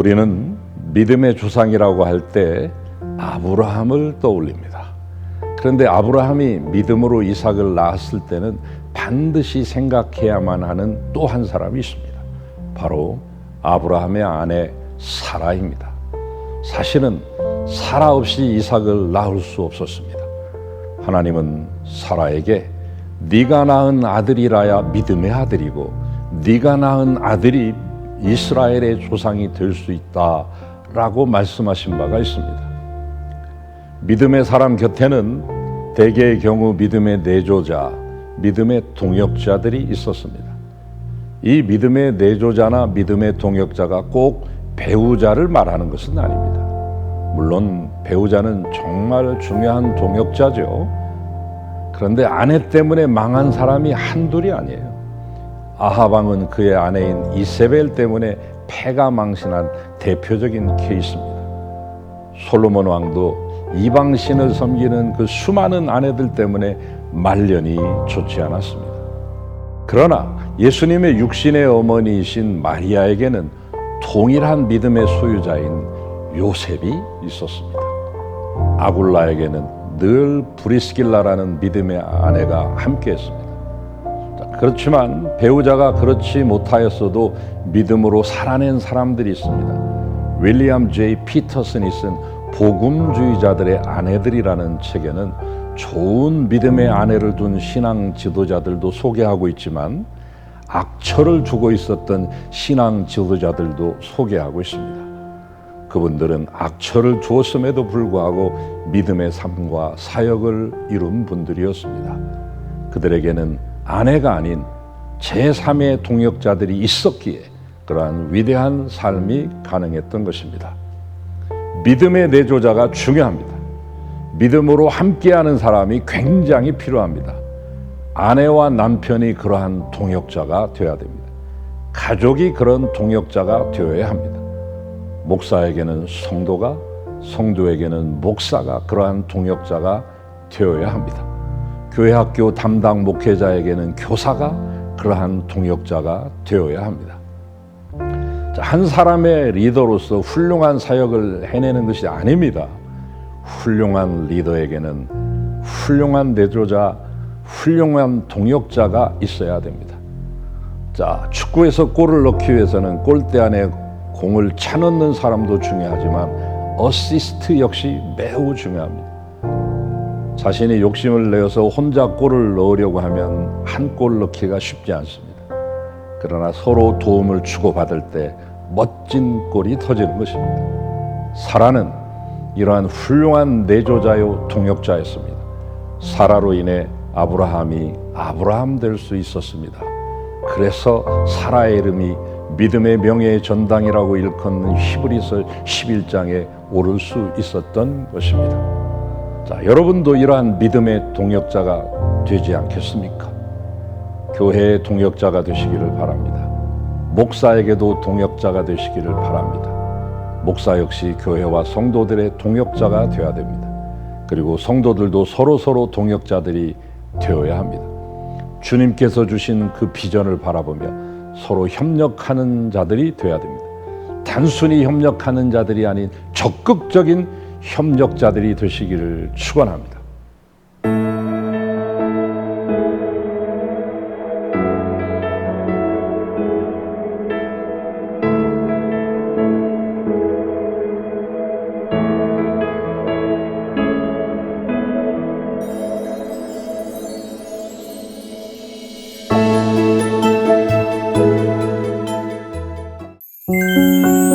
우리는 믿음의 조상이라고 할 때 아브라함을 떠올립니다. 그런데 아브라함이 믿음으로 이삭을 낳았을 때는 반드시 생각해야만 하는 또 한 사람이 있습니다. 바로 아브라함의 아내 사라입니다. 사실은 사라 없이 이삭을 낳을 수 없었습니다. 하나님은 사라에게 네가 낳은 아들이라야 믿음의 아들이고 네가 낳은 아들이 이스라엘의 조상이 될 수 있다 라고 말씀하신 바가 있습니다. 믿음의 사람 곁에는 대개의 경우 믿음의 내조자, 믿음의 동역자들이 있었습니다. 이 믿음의 내조자나 믿음의 동역자가 꼭 배우자를 말하는 것은 아닙니다. 물론 배우자는 정말 중요한 동역자죠. 그런데 아내 때문에 망한 사람이 한둘이 아니에요. 아하방은 그의 아내인 이세벨 때문에 패가 망신한 대표적인 케이스입니다. 솔로몬 왕도 이방신을 섬기는 그 수많은 아내들 때문에 말년이 좋지 않았습니다. 그러나 예수님의 육신의 어머니이신 마리아에게는 동일한 믿음의 소유자인 요셉이 있었습니다. 아굴라에게는 늘 브리스길라라는 믿음의 아내가 함께했습니다. 그렇지만 배우자가 그렇지 못하였어도 믿음으로 살아낸 사람들이 있습니다. 윌리엄 제이 피터슨이 쓴 복음주의자들의 아내들이라는 책에는 좋은 믿음의 아내를 둔 신앙 지도자들도 소개하고 있지만 악처를 주고 있었던 신앙 지도자들도 소개하고 있습니다. 그분들은 악처를 주었음에도 불구하고 믿음의 삶과 사역을 이룬 분들이었습니다. 그들에게는 아내가 아닌 제3의 동역자들이 있었기에 그러한 위대한 삶이 가능했던 것입니다. 믿음의 내조자가 중요합니다. 믿음으로 함께하는 사람이 굉장히 필요합니다. 아내와 남편이 그러한 동역자가 되어야 됩니다. 가족이 그런 동역자가 되어야 합니다. 목사에게는 성도가, 성도에게는 목사가 그러한 동역자가 되어야 합니다. 교회 학교 담당 목회자에게는 교사가 그러한 동역자가 되어야 합니다. 한 사람의 리더로서 훌륭한 사역을 해내는 것이 아닙니다. 훌륭한 리더에게는 훌륭한 내조자, 훌륭한 동역자가 있어야 됩니다. 자, 축구에서 골을 넣기 위해서는 골대 안에 공을 차 넣는 사람도 중요하지만 어시스트 역시 매우 중요합니다. 자신이 욕심을 내어서 혼자 골을 넣으려고 하면 한 골 넣기가 쉽지 않습니다. 그러나 서로 도움을 주고받을 때 멋진 골이 터지는 것입니다. 사라는 이러한 훌륭한 내조자요 동역자였습니다. 사라로 인해 아브라함이 아브라함 될 수 있었습니다. 그래서 사라의 이름이 믿음의 명예의 전당이라고 일컫는 히브리서 11장에 오를 수 있었던 것입니다. 자, 여러분도 이러한 믿음의 동역자가 되지 않겠습니까? 교회의 동역자가 되시기를 바랍니다. 목사에게도 동역자가 되시기를 바랍니다. 목사 역시 교회와 성도들의 동역자가 되어야 됩니다. 그리고 성도들도 서로 서로 동역자들이 되어야 합니다. 주님께서 주신 그 비전을 바라보며 서로 협력하는 자들이 되어야 됩니다. 단순히 협력하는 자들이 아닌 적극적인 협력자들이 되시기를 축원합니다. Música